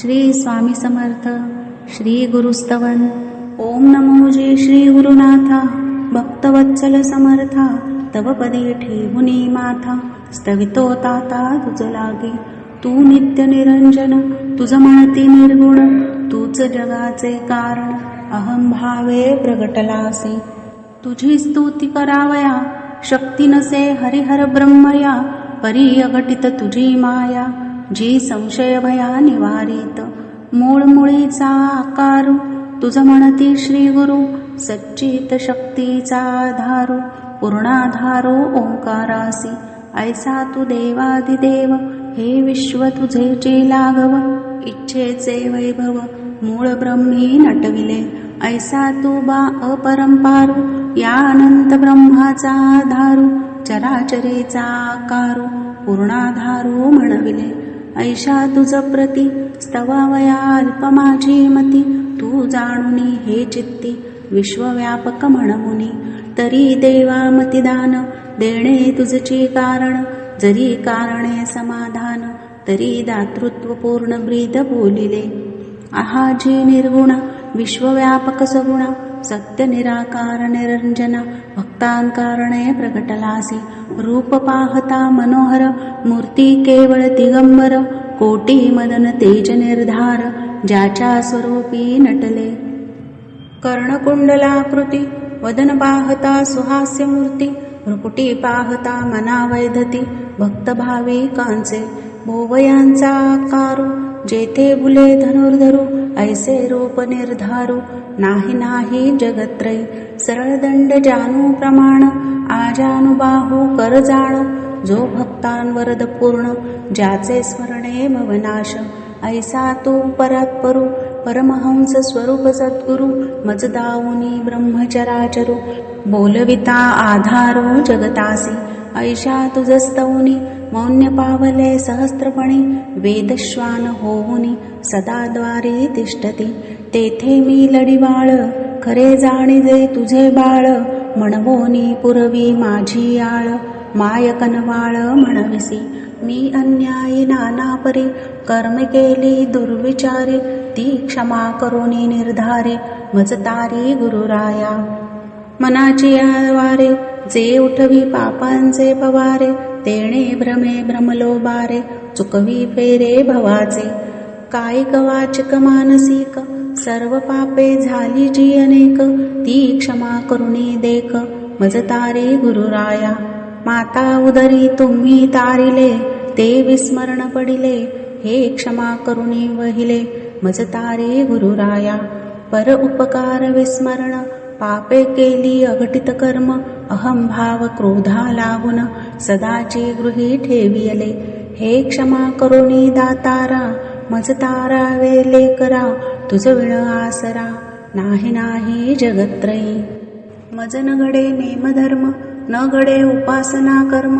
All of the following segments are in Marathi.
श्री स्वामी समर्थ श्री गुरुस्तवन. ओम नमो जे श्री गुरुनाथा भक्तवत्सल समर्था तव पदे ठेवुनी माथा. स्तवितो ताता तुझ लागे तू नित्य निरंजन तुझ म्हणती निर्गुण तूच जगाचे कारण अहम भावे प्रगटलासे. तुझी स्तुती करावया शक्ती नसे हरिहर ब्रह्मया परी अघटित तुझी माया. जी संशय भया निवारित मूळ मुळीचा आकार तुझ म्हणती श्री गुरु सच्चित शक्तीचा आधारो पूर्णाधारो ओंकारासी ऐसा तू देवादिदेव हे विश्व तुझेचे लागव इच्छेचे वैभव मूळ ब्रह्मी नटविले ऐसा तू बा अपरंपारू या अनंत ब्रह्माचा आधारू चराचरेचा आकारू पूर्णाधारू म्हणविले ऐशा तुझ प्रती स्तवावया अल्प माझी मती. तू जाणुनी हे चित्ती विश्वव्यापक म्हणमुनी. तरी देवा मतिदान देणे तुझची कारण. जरी कारणे समाधान तरी दातृत्व पूर्ण ब्रीद बोलिले. आहाजी निर्गुण विश्वव्यापक सगुणा. सत्य निराकार निरंजन भक्तांकारणे प्रकटलासी। रूप पाहता मनोहर मूर्ती केवळ दिगंबर कोटी मदन तेज निर्धार ज्याच्या स्वरूपी नटले। कर्णकुंडलाकृती वदन पाहता सुहास्य मूर्ती भ्रुकुटी पाहता मना वैधती भक्तभावी कांचे भोवयांचा आकारू जेथे बुले धनुर्धरू ऐसे रूप निर्धारू नाही नाही जगत्रय सरळ दंड जानू प्रमाण आजानुबाहू कर जाण। जो भक्तांवरद पूर्ण ज्याचे स्मरणे भवनाश ऐसा तो परात्परू परमहंस स्वरूप सद्गुरु मजदाऊनी ब्रह्मचराचरु। बोलविता आधारो जगतासी ऐशा तुझस्तौनी मौन्य पावले सहस्त्रपणे वेदश्वान होऊनी सदा द्वारे तिष्ठती। तेथे मी लढिवाळ खरे जाणीजे तुझे बाळ म्हणवोनी पुरवी माझी आळ. माय कनवाळ म्हणविसी मी अन्यायी नाना परी कर्म केली दुर्विचारी ती क्षमा करोनी निर्धारे मज तारी गुरुराया. मनाची आवारे जे उठवी पापांचे पवारे तेणे भ्रमे भ्रमलो बारे चुकवी फेरे भवाचे. कायिक वाचक मानसिक सर्व पापे झाली जी अनेक ती क्षमा करुणी देख. मज तारे गुरुराया माता उदरी तुम्ही तारिले ते विस्मरण पडिले हे क्षमा करुणी वहिले. मज तारे गुरुराया पर उपकार विस्मरण पापे केली अघटित कर्म अहम भाव क्रोधा लागून सदाची गृही ठेवियले. हे क्षमा करुणी दातारा मज तारा वेले करा तुझ विण आसरा नाही नाही जगत्रयी. मज न घडे नेमधर्म न घडे उपासना कर्म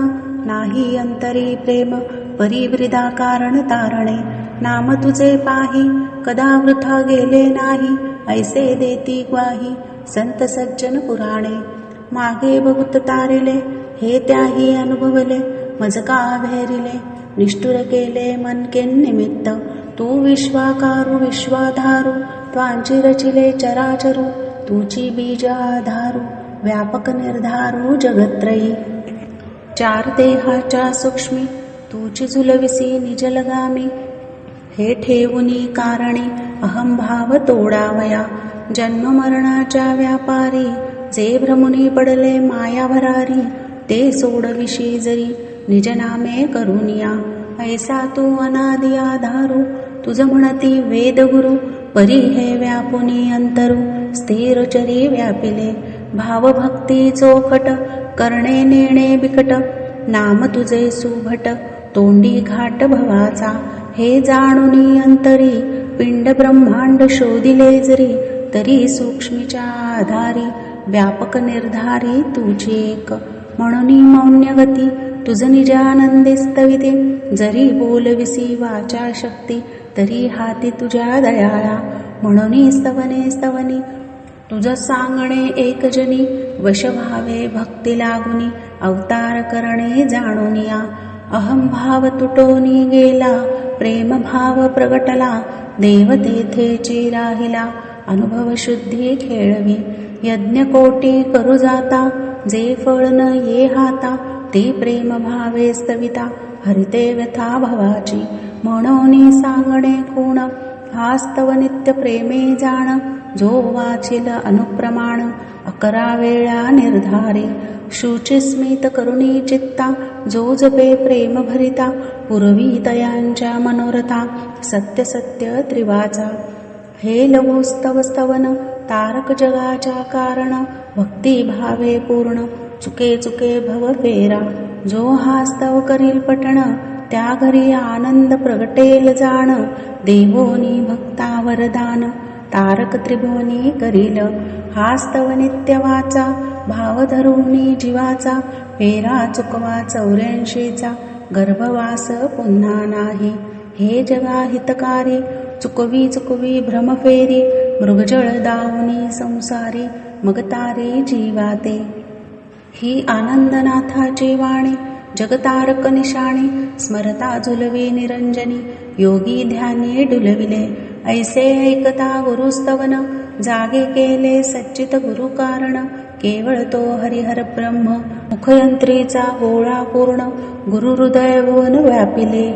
नाही अंतरी प्रेम परिवृदा कारण तारणे. नाम तुझे पाही कदा वृथा गेले नाही ऐसे देती ग्वाही संत सज्जन पुराणे. मागे बहुत तारिले हे त्याही अनुभवले मज का भेरिले निष्ठुर केले मनकेन निमित्त. तू विश्वाकारू विश्वाधारू त्वांची रचिले चराचरू तुची बीज आधारू व्यापक निर्धारू जगत्रयी. चार देहाच्या सूक्ष्मी तुची झुलविसी निजलगामी. हे ठेवुनी कारणी अहंभाव तोडावया. जन्म मरणाच्या व्यापारी जे भ्रमुनी पडले माया भरारी ते सोडविशी जरी निजनामे करुनिया. ऐसा तू अनादि आधारू तुझ म्हणती वेदगुरु परी हे व्यापुनी अंतरू स्थिरचरी व्यापिले. भावभक्ती चोखट करणे नेणे बिकट नाम तुझे सुभट तोंडी घाट भवाचा. हे जाणुनी अंतरी पिंड ब्रह्मांड शोधिले जरी तरी सूक्ष्मीच्या आधारी व्यापक निर्धारी तुझी एक. म्हणून मौन्यगती तुझ निजानंदे स्तविते जरी बोलविसी वाचा शक्ती तरी हाती तुझ्या दयाळा. म्हणून स्तवने स्तवनी तुझं सांगणे एकजनी वश व्हावे भक्ती लागुनी अवतार करणे जाणूनिया. अहम भाव तुटोनी गेला प्रेमभाव प्रगटला देव तेथेची राहिला अनुभव शुद्धी खेळवी. यज्ञ कोटी करू जाता जे फळ न ये हाता ते प्रेम भावे स्तविता हरिते व्यथा भवाची. म्हणून सांगणे कोण हास्तव नित्य प्रेमे जाण जो वाचिल अनुप्रमाण अकरा वेळा निर्धारे शुचिस्मित करुणी चित्ता जो जपे प्रेम भरिता पूर्वी तयांच्या मनोरथा सत्य सत्य त्रिवाचा. हे लघुस्तव स्तवन तारक जगाच्या कारण भक्ती भावे पूर्ण चुके चुके भव फेरा. जो हास्तव करील पटण त्या घरी आनंद प्रगटेल जाण. देवोनी भक्ता वरदान तारक त्रिभुवनी करील. हास्तव नित्य वाचा. भाव जीवाचा. फेरा चुकवा चौऱ्याऐंशीचा. गर्भवास पुन्हा नाही. हे जगा हितकारी. चुकवी चुकवी भ्रमफेरी मृगजळ दावनी संसारी. मगतारी जीवाते. ही आनंदनाथाची वाणी. जगतारक निशाणी स्मरता झुलवी निरंजनी योगी ध्यानी डुलविले ऐसे ऐकता गुरुस्तवन जागे केले सच्चित गुरु कारण केवळ तो हरिहर ब्रह्म मुखयंत्रीचा गोळा पूर्ण गुरु हृदय भुवन व्यापिले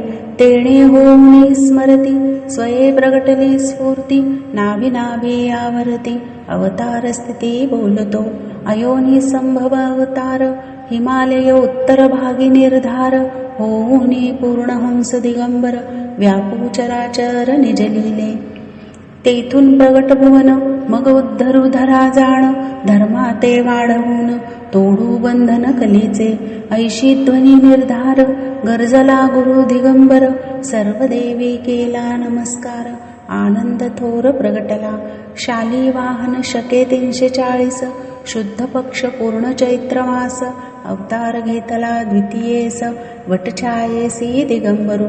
तेणे होऊनी स्मरती स्वये प्रगटली स्फूर्ती नाभी नाभी आवरती अवतार स्थिती बोलतो अयोनी संभव अवतार हिमालय उत्तर भागी निर्धार होऊनी पूर्ण हंस दिगंबर व्यापू चराचर निजलिले तेथून प्रगट भुवन मग उद्धरू धरा जाण धर्मा ते वाढवून तोडू बंधन कलीचे. ऐशी ध्वनी निर्धार गरजला गुरु दिगंबर सर्व देवी केला नमस्कार आनंद थोर प्रगटला. शाली वाहन शके तीनशे चाळीस शुद्ध पक्ष पूर्ण चैत्र मास अवतार घेतला द्वितीयेस वटछायेसी दिगंबरू.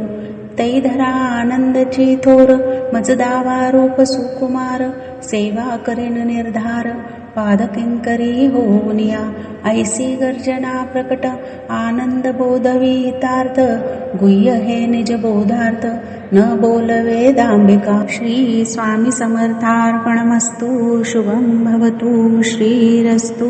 तैधरा आनंदची थोर मजदावा रूप सुकुमार. सेवा करीन निर्धार पादकिंकरी होनिया ऐसी गर्जना प्रकट आनंद बोधवीतार्थ गुह्य हे निज बोधार्थ न बोलवे दांबिका श्री स्वामी समर्थार्पणमस्तु शुभं भवतु श्रीरस्तु.